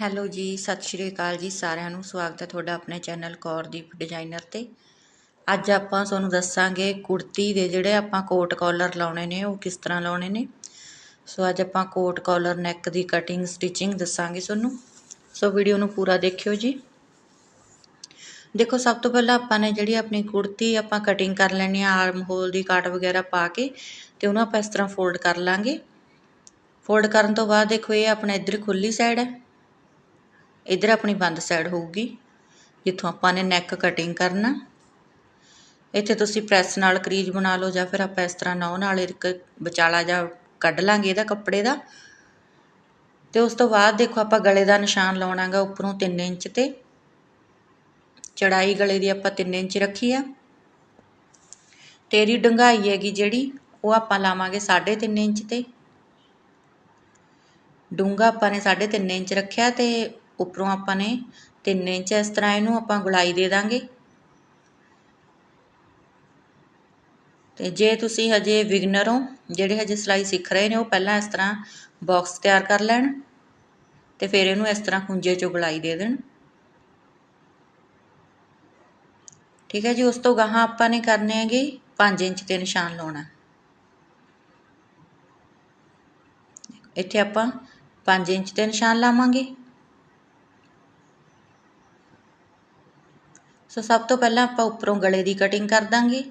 Hello ਜੀ, ਸਤਿ ਸ਼੍ਰੀ ਅਕਾਲ ਜੀ ਸਾਰਿਆਂ ਨੂੰ। ਸਵਾਗਤ ਹੈ ਤੁਹਾਡਾ ਆਪਣੇ ਚੈਨਲ ਕੌਰਦੀਪ ਡਿਜ਼ਾਈਨਰ ਤੇ। ਅੱਜ ਆਪਾਂ ਤੁਹਾਨੂੰ ਦੱਸਾਂਗੇ ਕੁੜਤੀ ਦੇ ਜਿਹੜੇ ਆਪਾਂ ਕੋਟ ਕਾਲਰ ਲਾਉਣੇ ਨੇ, ਉਹ ਕਿਸ ਤਰ੍ਹਾਂ ਲਾਉਣੇ ਨੇ। ਸੋ ਅੱਜ ਆਪਾਂ ਕੋਟ ਕਾਲਰ ਨੈਕ ਦੀ ਕਟਿੰਗ ਸਟਿਚਿੰਗ ਦੱਸਾਂਗੇ ਤੁਹਾਨੂੰ। ਸੋ ਵੀਡੀਓ ਨੂੰ ਪੂਰਾ ਦੇਖਿਓ ਜੀ। ਦੇਖੋ, ਸਭ ਤੋਂ ਪਹਿਲਾਂ ਆਪਾਂ ਨੇ ਜਿਹੜੀ ਆਪਣੀ ਕੁੜਤੀ ਆਪਾਂ ਕਟਿੰਗ ਕਰ ਲੈਣੀ ਆ ਆਰਮ ਹੋਲ ਦੀ ਕਾਟ ਵਗੈਰਾ ਪਾ ਕੇ, ਤੇ ਉਹਨੂੰ ਆਪਾਂ ਇਸ ਤਰ੍ਹਾਂ ਫੋਲਡ ਕਰ ਲਾਂਗੇ। ਫੋਲਡ ਕਰਨ ਤੋਂ ਬਾਅਦ ਦੇਖੋ, ਇਹ ਆਪਣਾ ਇੱਧਰ ਖੁੱਲੀ ਸਾਈਡ ਹੈ। ਇੱਧਰ ਆਪਣੀ ਬੰਦ ਸਾਈਡ ਹੋਊਗੀ, ਜਿੱਥੋਂ ਆਪਾਂ ਨੇ ਨੈਕ ਕਟਿੰਗ ਕਰਨਾ। ਇੱਥੇ ਤੁਸੀਂ ਪ੍ਰੈਸ ਨਾਲ ਕਰੀਜ ਬਣਾ ਲਓ ਜਾਂ ਫਿਰ ਆਪਾਂ ਇਸ ਤਰ੍ਹਾਂ ਨੌ ਨਾਲ ਇੱਕ ਵਿਚਾਲਾ ਜਾਂ ਕੱਢ ਲਾਂਗੇ ਇਹਦਾ ਕੱਪੜੇ ਦਾ। ਤੇ ਉਸ ਤੋਂ ਬਾਅਦ ਦੇਖੋ ਆਪਾਂ ਗਲੇ ਦਾ ਨਿਸ਼ਾਨ ਲਾਉਣਾਗਾ ਉੱਪਰੋਂ 3 ਇੰਚ ਤੇ। ਚੜਾਈ ਗਲੇ ਦੀ ਆਪਾਂ 3 ਇੰਚ ਰੱਖੀ ਆ। ਤੇਰੀ ਡੰਗਾਈ ਹੈਗੀ ਜਿਹੜੀ, ਉਹ ਆਪਾਂ ਲਾਵਾਂਗੇ 3.5 ਇੰਚ ਤੇ। ਡੂੰਗਾ ਆਪਾਂ ਨੇ 3.5 ਇੰਚ ਰੱਖਿਆ ਤੇ ਉੱਪਰੋਂ ਆਪਾਂ ਨੇ 3 ਇੰਚ ਇਸ ਤਰ੍ਹਾਂ ਇਹਨੂੰ ਆਪਾਂ ਗੁਲਾਈ ਦੇ ਦਾਂਗੇ। ਤੇ ਜੇ ਤੁਸੀਂ ਹਜੇ ਵਿਗਨਰ ਹੋ, ਜਿਹੜੇ ਹਜੇ ਸਿਲਾਈ ਸਿੱਖ ਰਹੇ ਨੇ, ਉਹ ਪਹਿਲਾਂ ਇਸ ਤਰ੍ਹਾਂ ਬਾਕਸ ਤਿਆਰ ਕਰ ਲੈਣ ਤੇ ਫਿਰ ਇਹਨੂੰ ਇਸ ਤਰ੍ਹਾਂ ਖੁੰਝੇ ਚੋਂ ਗੁਲਾਈ ਦੇ ਦੇਣ। ਠੀਕ ਹੈ ਜੀ, ਉਸ ਤੋਂ ਗਾਹਾਂ ਆਪਾਂ ਨੇ ਕਰਨੇ ਹੈਗੇ 5 ਇੰਚ ਤੇ ਨਿਸ਼ਾਨ ਲਾਉਣਾ। ਇੱਥੇ ਆਪਾਂ 5 ਇੰਚ ਤੇ ਨਿਸ਼ਾਨ ਲਾਵਾਂਗੇ। ਸੋ ਸਭ ਤੋਂ ਪਹਿਲਾਂ ਆਪਾਂ ਉੱਪਰੋਂ ਗਲੇ ਦੀ ਕਟਿੰਗ ਕਰ ਦਾਂਗੇ।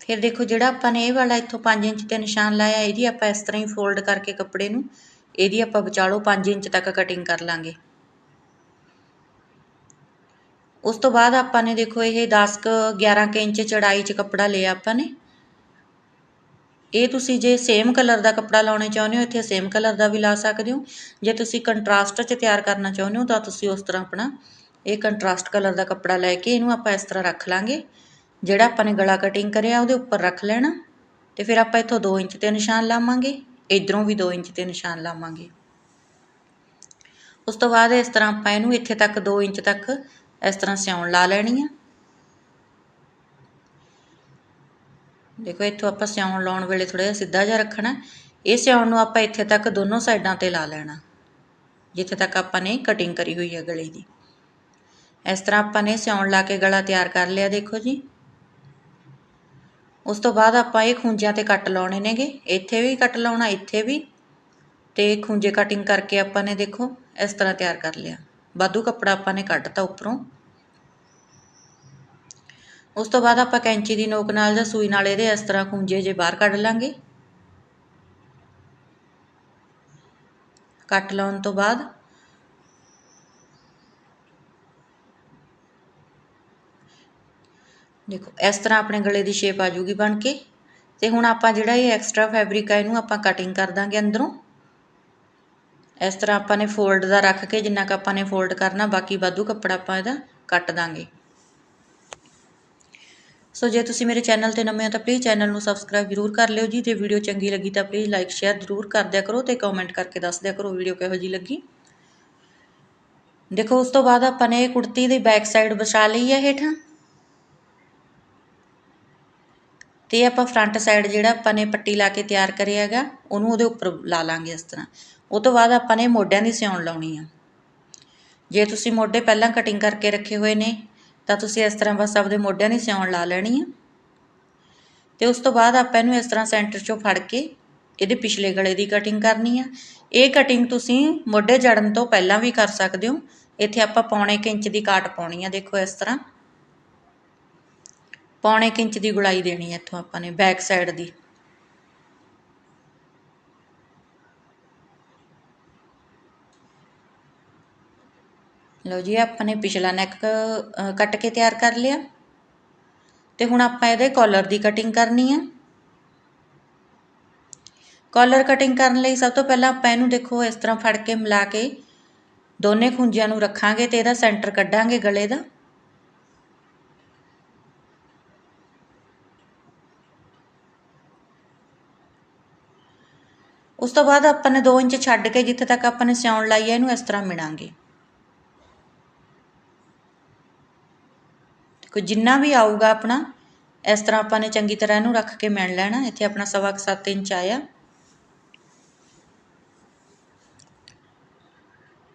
ਫਿਰ ਦੇਖੋ ਜਿਹੜਾ ਆਪਾਂ ਨੇ ਇਹ ਵਾਲਾ ਇੱਥੋਂ 5 ਇੰਚ ਤੇ ਨਿਸ਼ਾਨ ਲਾਇਆ, ਇਹਦੀ ਆਪਾਂ ਇਸ ਤਰ੍ਹਾਂ ਹੀ ਫੋਲਡ ਕਰਕੇ ਕੱਪੜੇ ਨੂੰ, ਇਹਦੀ ਆਪਾਂ ਵਿਚਾਲੋ 5 ਇੰਚ ਤੱਕ ਕਟਿੰਗ ਕਰ ਲਾਂਗੇ। ਉਸ ਤੋਂ ਬਾਅਦ ਆਪਾਂ ਨੇ ਦੇਖੋ ਇਹ 10 ਕ 11 ਕ ਇੰਚ ਚੜਾਈ 'ਚ ਕੱਪੜਾ ਲਿਆ ਆਪਾਂ ਨੇ। ਇਹ ਤੁਸੀਂ ਜੇ ਸੇਮ ਕਲਰ ਦਾ ਕੱਪੜਾ ਲਾਉਣੇ ਚਾਹੁੰਦੇ ਹੋ, ਇੱਥੇ ਸੇਮ ਕਲਰ ਦਾ ਵੀ ਲਾ ਸਕਦੇ ਹੋ। ਜੇ ਤੁਸੀਂ ਕੰਟਰਾਸਟ 'ਚ ਤਿਆਰ ਕਰਨਾ ਚਾਹੁੰਦੇ ਹੋ, ਤਾਂ ਤੁਸੀਂ ਉਸ ਤਰ੍ਹਾਂ ਆਪਣਾ ਇਹ ਕੰਟਰਾਸਟ ਕਲਰ ਦਾ ਕੱਪੜਾ ਲੈ ਕੇ ਇਹਨੂੰ ਆਪਾਂ ਇਸ ਤਰ੍ਹਾਂ ਰੱਖ ਲਾਂਗੇ। ਜਿਹੜਾ ਆਪਾਂ ਨੇ ਗਲਾ ਕਟਿੰਗ ਕਰਿਆ, ਉਹਦੇ ਉੱਪਰ ਰੱਖ ਲੈਣਾ। ਤੇ ਫਿਰ ਆਪਾਂ ਇੱਥੋਂ 2 ਇੰਚ ਤੇ ਨਿਸ਼ਾਨ ਲਾਵਾਂਗੇ। ਇਧਰੋਂ ਵੀ 2 ਇੰਚ ਤੇ ਨਿਸ਼ਾਨ ਲਾਵਾਂਗੇ। ਉਸ ਤੋਂ ਬਾਅਦ ਇਸ ਤਰ੍ਹਾਂ ਆਪਾਂ ਇਹਨੂੰ ਇੱਥੇ ਤੱਕ 2 ਇੰਚ ਤੱਕ ਇਸ ਤਰ੍ਹਾਂ ਸਿਉਣ ਲਾ ਲੈਣੀ ਆ। ਦੇਖੋ, ਇੱਥੋਂ ਆਪਾਂ ਸਿਆਉਣ ਲਾਉਣ ਵੇਲੇ ਥੋੜ੍ਹਾ ਜਿਹਾ ਸਿੱਧਾ ਜਿਹਾ ਰੱਖਣਾ ਇਹ ਸਿਆਉਣ ਨੂੰ ਆਪਾਂ ਇੱਥੇ ਤੱਕ ਦੋਨੋਂ ਸਾਈਡਾਂ ਤੇ ਲਾ ਲੈਣਾ। ਜਿੱਥੇ ਤੱਕ ਆਪਾਂ ਨੇ ਕਟਿੰਗ ਕਰੀ ਹੋਈ ਹੈ ਗਲੇ ਦੀ। ਇਸ ਤਰ੍ਹਾਂ ਆਪਾਂ ਨੇ ਸਿਆਉਣ ਲਾ ਕੇ ਗਲਾ ਤਿਆਰ ਕਰ ਲਿਆ, ਦੇਖੋ ਜੀ। ਉਸ ਤੋਂ ਬਾਅਦ ਆਪਾਂ ਇਹ ਖੁੰਝਿਆਂ ਤੇ ਕੱਟ ਲਾਉਣੇ ਨੇਗੇ। ਇੱਥੇ ਵੀ ਕੱਟ ਲਾਉਣਾ, ਇੱਥੇ ਵੀ। ਤੇ ਖੁੰਝੇ ਕਟਿੰਗ ਕਰਕੇ ਆਪਾਂ ਨੇ ਦੇਖੋ, ਇਸ ਤਰ੍ਹਾਂ ਤਿਆਰ ਕਰ ਲਿਆ। ਬਾਦੂ ਕੱਪੜਾ ਆਪਾਂ ਨੇ ਕੱਢਤਾ ਉੱਪਰੋਂ। ਉਸ ਤੋਂ ਬਾਅਦ ਆਪਾਂ ਕੈਂਚੀ ਦੀ ਨੋਕ ਨਾਲ ਜਾਂ ਸੂਈ ਨਾਲ ਇਹਦੇ ਇਸ ਤਰ੍ਹਾਂ ਖੁੰਝੇ ਜੇ ਬਾਹਰ ਕੱਢ ਲਾਂਗੇ। ਕੱਟ ਲਾਉਣ ਤੋਂ ਬਾਅਦ ਦੇਖੋ, ਇਸ ਤਰ੍ਹਾਂ ਆਪਣੇ ਗਲੇ ਦੀ ਸ਼ੇਪ ਆ ਜੂਗੀ ਬਣ ਕੇ। ਤੇ ਹੁਣ ਆਪਾਂ ਜਿਹੜਾ ਇਹ ਐਕਸਟਰਾ ਫੈਬਰਿਕ ਆ, ਇਹਨੂੰ ਆਪਾਂ ਕਟਿੰਗ ਕਰ ਦਾਂਗੇ ਅੰਦਰੋਂ। ਇਸ ਤਰ੍ਹਾਂ ਆਪਾਂ ਨੇ ਫੋਲਡ ਦਾ ਰੱਖ ਕੇ ਜਿੰਨਾ ਕ ਆਪਾਂ ਨੇ ਫੋਲਡ ਕਰਨਾ, ਬਾਕੀ ਵਾਧੂ ਕੱਪੜਾ ਆਪਾਂ ਇਹਦਾ ਕੱਟ ਦਾਂਗੇ। ਸੋ ਜੇ ਤੁਸੀਂ ਮੇਰੇ ਚੈਨਲ ਤੇ ਨਵੇਂ ਹੋ ਤਾਂ ਪਲੀਜ਼ ਚੈਨਲ ਨੂੰ ਸਬਸਕ੍ਰਾਈਬ ਜ਼ਰੂਰ ਕਰ ਲਿਓ ਜੀ। ਜੇ ਵੀਡੀਓ ਚੰਗੀ ਲੱਗੀ ਤਾਂ ਪਲੀਜ਼ ਲਾਈਕ ਸ਼ੇਅਰ ਜ਼ਰੂਰ ਕਰ ਦਿਆ ਕਰੋ ਤੇ ਕਮੈਂਟ ਕਰਕੇ ਦੱਸ ਦਿਆ ਕਰੋ ਵੀਡੀਓ ਕਿਹੋ ਜੀ ਲੱਗੀ। ਦੇਖੋ, ਉਸ ਤੋਂ ਬਾਅਦ ਆਪਾਂ ਨੇ ਕੁੜਤੀ ਦੀ ਬੈਕ ਸਾਈਡ ਵਿਛਾ ਲਈ ਹੈ ਹੇਠਾਂ। ਤੇ ਆਪਾਂ ਫਰੰਟ ਸਾਈਡ ਜਿਹੜਾ ਆਪਾਂ ਨੇ ਪੱਟੀ ਲਾ ਕੇ ਤਿਆਰ ਕਰਿਆ ਹੈਗਾ, ਉਹਨੂੰ ਉਹਦੇ ਉੱਪਰ ਲਾ ਲਾਂਗੇ ਇਸ ਤਰ੍ਹਾਂ। ਉਹ ਤੋਂ ਬਾਅਦ ਆਪਾਂ ਨੇ ਮੋਢਿਆਂ ਦੀ ਸਿਉਣ ਲਾਉਣੀ ਆ। ਜੇ ਤੁਸੀਂ ਮੋਢੇ ਪਹਿਲਾਂ ਕਟਿੰਗ ਕਰਕੇ ਰੱਖੇ ਹੋਏ ਨੇ ਤਾਂ ਤੁਸੀਂ ਇਸ ਤਰ੍ਹਾਂ ਬਸ ਆਪਦੇ ਮੋਢਿਆਂ ਦੀ ਸਿਉਣ ਲਾ ਲੈਣੀ ਆ। ਤੇ ਉਸ ਤੋਂ ਬਾਅਦ ਆਪਾਂ ਇਹਨੂੰ ਇਸ ਤਰ੍ਹਾਂ ਸੈਂਟਰ ਚੋਂ ਫੜ ਕੇ ਇਹਦੇ ਪਿਛਲੇ ਗਲੇ ਦੀ ਕਟਿੰਗ ਕਰਨੀ ਆ। ਇਹ ਕਟਿੰਗ ਤੁਸੀਂ ਮੋਢੇ ਜੜਨ ਤੋਂ ਪਹਿਲਾਂ ਵੀ ਕਰ ਸਕਦੇ ਹੋ। ਇੱਥੇ ਆਪਾਂ ਪੌਣੇ ਇੰਚ ਦੀ ਕਾਟ ਪਾਉਣੀ ਆ, ਦੇਖੋ ਇਸ ਤਰ੍ਹਾਂ। ਪੌਣੇ ਇੰਚ ਦੀ ਗੁਲਾਈ ਦੇਣੀ ਹੈ ਇੱਥੋਂ ਆਪਾਂ ਨੇ ਬੈਕ ਸਾਈਡ ਦੀ। ਲਓ ਜੀ, ਆਪਾਂ ਨੇ ਪਿਛਲਾ ਨੈਕ ਕੱਟ ਕੇ ਤਿਆਰ ਕਰ ਲਿਆ। ਤੇ ਹੁਣ ਆਪਾਂ ਇਹਦੇ ਕਾਲਰ ਦੀ ਕਟਿੰਗ ਕਰਨੀ ਆ। ਕਾਲਰ ਕਟਿੰਗ ਕਰਨ ਲਈ ਸਭ ਤੋਂ ਪਹਿਲਾਂ ਆਪਾਂ ਇਹਨੂੰ ਦੇਖੋ, ਇਸ ਤਰ੍ਹਾਂ ਫੜ ਕੇ ਮਿਲਾ ਕੇ ਦੋਨੇ ਖੁੰਝਿਆਂ ਨੂੰ ਰੱਖਾਂਗੇ ਤੇ ਇਹਦਾ ਸੈਂਟਰ ਕੱਢਾਂਗੇ ਗਲੇ ਦਾ। ਉਸ ਤੋਂ ਬਾਅਦ ਆਪਾਂ ਨੇ 2 ਇੰਚ ਛੱਡ ਕੇ ਜਿੱਥੇ ਤੱਕ ਆਪਾਂ ਨੇ ਸਿਉਣ ਲਾਈ ਹੈ ਇਹਨੂੰ ਇਸ ਤਰ੍ਹਾਂ ਮਿਣਾਂਗੇ। ਕੋਈ ਜਿੰਨਾ ਵੀ ਆਊਗਾ ਆਪਣਾ, ਇਸ ਤਰ੍ਹਾਂ ਆਪਾਂ ਨੇ ਚੰਗੀ ਤਰ੍ਹਾਂ ਇਹਨੂੰ ਰੱਖ ਕੇ ਮਿਣ ਲੈਣਾ। ਇੱਥੇ ਆਪਣਾ ਸਵਾ ਕੁ ਸੱਤ ਇੰਚ ਆਇਆ।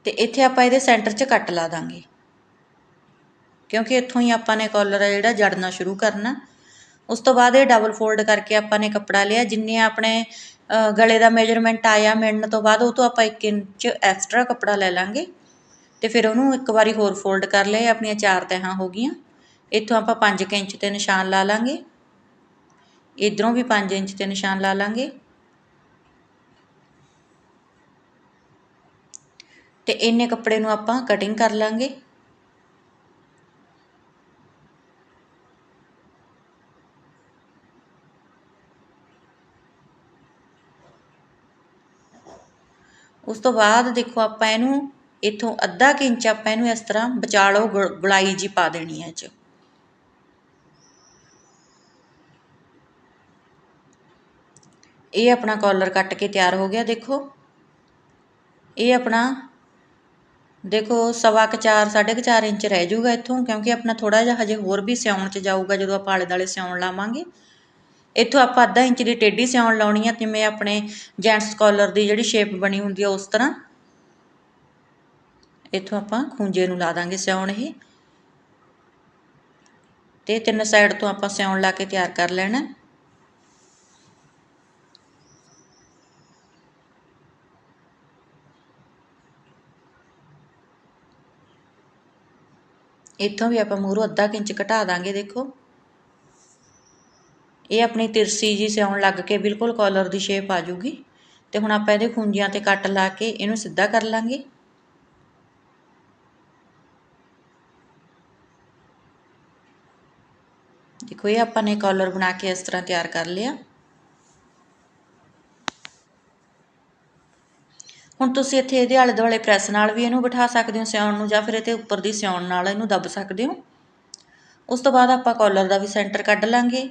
ਤੇ ਇੱਥੇ ਆਪਾਂ ਇਹਦੇ ਸੈਂਟਰ 'ਚ ਕੱਟ ਲਾ ਦਾਂਗੇ। ਕਿਉਂਕਿ ਇੱਥੋਂ ਹੀ ਆਪਾਂ ਨੇ ਕਾਲਰ ਆ ਜਿਹੜਾ ਜੜਨਾ ਸ਼ੁਰੂ ਕਰਨਾ। ਉਸ ਤੋਂ ਬਾਅਦ ਇਹ ਡਬਲ ਫੋਲਡ ਕਰਕੇ ਆਪਾਂ ਨੇ ਕੱਪੜਾ ਲਿਆ। ਜਿੰਨੇ ਆਪਣੇ ਗਲੇ ਦਾ ਮੇਜਰਮੈਂਟ ਆਇਆ ਮਿਣਨ ਤੋਂ ਬਾਅਦ, ਉਹ ਤੋਂ ਆਪਾਂ 1 ਇੰਚ ਐਕਸਟਰਾ ਕੱਪੜਾ ਲੈ ਲਾਂਗੇ। ਤੇ ਫਿਰ ਉਹਨੂੰ ਇੱਕ ਵਾਰੀ ਹੋਰ ਫੋਲਡ ਕਰ ਲਿਆ ਆਪਣੀਆਂ ਚਾਰ ਤਹਾਂ ਹੋ ਗਈਆਂ। ਇੱਥੋਂ ਆਪਾਂ 5 ਇੰਚ ਤੇ ਨਿਸ਼ਾਨ ਲਾ ਲਾਂਗੇ। ਇਧਰੋਂ ਵੀ 5 ਇੰਚ ਤੇ ਨਿਸ਼ਾਨ ਲਾ ਲਾਂਗੇ। ਤੇ ਇੰਨੇ ਕੱਪੜੇ ਨੂੰ ਆਪਾਂ ਕਟਿੰਗ ਕਰ ਲਾਂਗੇ। ਉਸ ਤੋਂ ਬਾਅਦ ਦੇਖੋ ਆਪਾਂ ਇਹਨੂੰ, ਇੱਥੋਂ ਅੱਧਾ ਕੁ ਇੰਚ ਆਪਾਂ ਇਹਨੂੰ ਇਸ ਤਰ੍ਹਾਂ ਵਿਚਾਲੋ ਗੁ- ਗੁਲਾਈ ਜੀ ਪਾ ਦੇਣੀ ਹੈ 'ਚ। ਇਹ ਆਪਣਾ ਕੋਲਰ ਕੱਟ ਕੇ ਤਿਆਰ ਹੋ ਗਿਆ, ਦੇਖੋ। ਇਹ ਆਪਣਾ, ਦੇਖੋ, ਸਵਾ ਕੁ ਚਾਰ, ਸਾਢੇ ਕੁ ਚਾਰ ਇੰਚ ਰਹਿ ਜਾਊਗਾ ਇੱਥੋਂ, ਕਿਉਂਕਿ ਆਪਣਾ ਥੋੜਾ ਜਿਹਾ ਹਜੇ ਹੋਰ ਵੀ ਸਿਉਣ 'ਚ ਜਾਊਗਾ, ਜਦੋਂ ਆਪਾਂ ਆਲੇ ਦਾਲੇ ਸਿਉਣ ਲਾਵਾਂਗੇ। ਇੱਥੋਂ ਆਪਾਂ ਅੱਧਾ ਇੰਚ ਦੀ ਟੇਢੀ ਸਿਉਣ ਲਾਉਣੀ ਆ ਜਿਵੇਂ ਆਪਣੇ ਜੈਂਟਸ ਕਾਲਰ ਦੀ ਜਿਹੜੀ ਸ਼ੇਪ ਬਣੀ ਹੁੰਦੀ ਆ ਉਸ ਤਰ੍ਹਾਂ। ਇੱਥੋਂ ਆਪਾਂ ਖੂੰਜੇ ਨੂੰ ਲਾ ਦਾਂਗੇ ਸਿਉਣ ਇਹ। ਤੇ ਤਿੰਨ ਸਾਈਡ ਤੋਂ ਆਪਾਂ ਸਿਉਣ ਲਾ ਕੇ ਤਿਆਰ ਕਰ ਲੈਣਾ। ਇੱਥੋਂ ਵੀ ਆਪਾਂ ਮੂਹਰੋਂ ਅੱਧਾ ਕੁ ਇੰਚ ਘਟਾ ਦਾਂਗੇ, ਦੇਖੋ। ਇਹ ਆਪਣੀ ਤਿਰਸੀ ਜੀ ਸਿਉਣ ਲੱਗ ਕੇ ਬਿਲਕੁਲ ਕਾਲਰ ਦੀ ਸ਼ੇਪ ਆ ਜੂਗੀ। ਤੇ ਹੁਣ ਆਪਾਂ ਇਹਦੇ ਖੂੰਜਿਆਂ ਤੇ ਕੱਟ ਲਾ ਕੇ ਇਹਨੂੰ ਸਿੱਧਾ ਕਰ ਲਾਂਗੇ। ਦੇਖੋ, ਇਹ ਆਪਾਂ ਨੇ ਕਾਲਰ ਬਣਾ ਕੇ ਇਸ ਤਰ੍ਹਾਂ ਤਿਆਰ ਕਰ ਲਿਆ। ਹੁਣ ਤੁਸੀਂ ਇੱਥੇ ਇਹਦੇ ਆਲੇ ਦੁਆਲੇ ਪ੍ਰੈਸ ਨਾਲ ਵੀ ਇਹਨੂੰ ਬਿਠਾ ਸਕਦੇ ਹੋ ਸਿਉਣ ਨੂੰ ਜਾਂ ਫਿਰ ਇਹਦੇ ਉੱਪਰ ਦੀ ਸਿਉਣ ਨਾਲ ਇਹਨੂੰ ਦੱਬ ਸਕਦੇ ਹੋ। ਉਸ ਤੋਂ ਬਾਅਦ ਆਪਾਂ ਕਾਲਰ ਦਾ ਵੀ ਸੈਂਟਰ ਕੱਢ ਲਾਂਗੇ।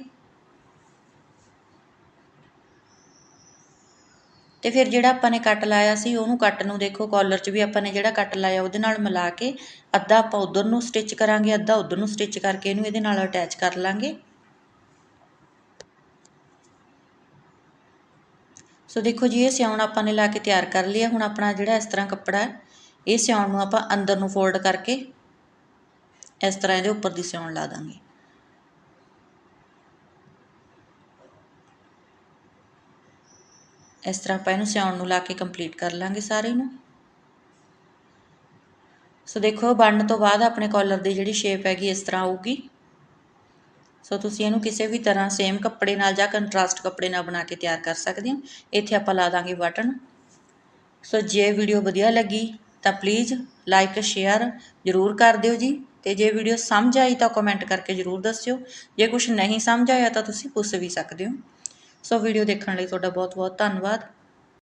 ਤੇ ਫਿਰ ਜਿਹੜਾ ਆਪਾਂ ਨੇ ਕੱਟ ਲਾਇਆ ਸੀ, ਉਹਨੂੰ ਕੱਟ ਨੂੰ ਦੇਖੋ ਕਾਲਰ 'ਚ ਵੀ ਆਪਾਂ ਨੇ ਜਿਹੜਾ ਕੱਟ ਲਾਇਆ, ਉਹਦੇ ਨਾਲ ਮਿਲਾ ਕੇ ਅੱਧਾ ਆਪਾਂ ਉਧਰ ਨੂੰ ਸਟਿਚ ਕਰਾਂਗੇ, ਅੱਧਾ ਉਧਰ ਨੂੰ ਸਟਿਚ ਕਰਕੇ ਇਹਨੂੰ ਇਹਦੇ ਨਾਲ ਅਟੈਚ ਕਰ ਲਾਂਗੇ। ਸੋ ਦੇਖੋ ਜੀ, ਇਹ ਸਿਆਉਣ ਆਪਾਂ ਨੇ ਲਾ ਕੇ ਤਿਆਰ ਕਰ ਲਿਆ ਹੁਣ ਆਪਣਾ ਜਿਹੜਾ ਇਸ ਤਰ੍ਹਾਂ ਕੱਪੜਾ ਹੈ, ਇਹ ਸਿਆਉਣ ਨੂੰ ਆਪਾਂ ਅੰਦਰ ਨੂੰ ਫੋਲਡ ਕਰਕੇ ਇਸ ਤਰ੍ਹਾਂ ਇਹਦੇ ਉੱਪਰ ਦੀ ਸਿਉਣ ਲਾ ਦਾਂਗੇ। ਇਸ ਤਰ੍ਹਾਂ ਆਪਾਂ ਇਹਨੂੰ ਸਿਆਉਣ ਨੂੰ ਲਾ ਕੇ ਕੰਪਲੀਟ ਕਰ ਲਾਂਗੇ ਸਾਰੇ ਨੂੰ। ਸੋ ਦੇਖੋ, ਬਣਨ ਤੋਂ ਬਾਅਦ ਆਪਣੇ ਕਾਲਰ ਦੀ ਜਿਹੜੀ ਸ਼ੇਪ ਹੈਗੀ ਇਸ ਤਰ੍ਹਾਂ ਆਊਗੀ। ਸੋ ਤੁਸੀਂ ਇਹਨੂੰ ਕਿਸੇ ਵੀ ਤਰ੍ਹਾਂ ਸੇਮ ਕੱਪੜੇ ਨਾਲ ਜਾਂ ਕੰਟਰਾਸਟ ਕੱਪੜੇ ਨਾਲ ਬਣਾ ਕੇ ਤਿਆਰ ਕਰ ਸਕਦੇ ਹੋ। ਇੱਥੇ ਆਪਾਂ ਲਾ ਦਾਂਗੇ ਬਟਨ। ਸੋ ਜੇ ਵੀਡੀਓ ਵਧੀਆ ਲੱਗੀ ਤਾਂ ਪਲੀਜ਼ ਲਾਈਕ ਸ਼ੇਅਰ ਜ਼ਰੂਰ ਕਰ ਦਿਓ ਜੀ। ਤੇ ਜੇ ਵੀਡੀਓ ਸਮਝ ਆਈ ਤਾਂ ਕਮੈਂਟ ਕਰਕੇ ਜ਼ਰੂਰ ਦੱਸਿਓ। ਜੇ ਕੁਝ ਨਹੀਂ ਸਮਝ ਆਇਆ ਤਾਂ ਤੁਸੀਂ ਪੁੱਛ ਵੀ ਸਕਦੇ ਹੋ। ਸੋ ਵੀਡੀਓ ਦੇਖਣ ਲਈ ਤੁਹਾਡਾ ਬਹੁਤ ਬਹੁਤ ਧੰਨਵਾਦ।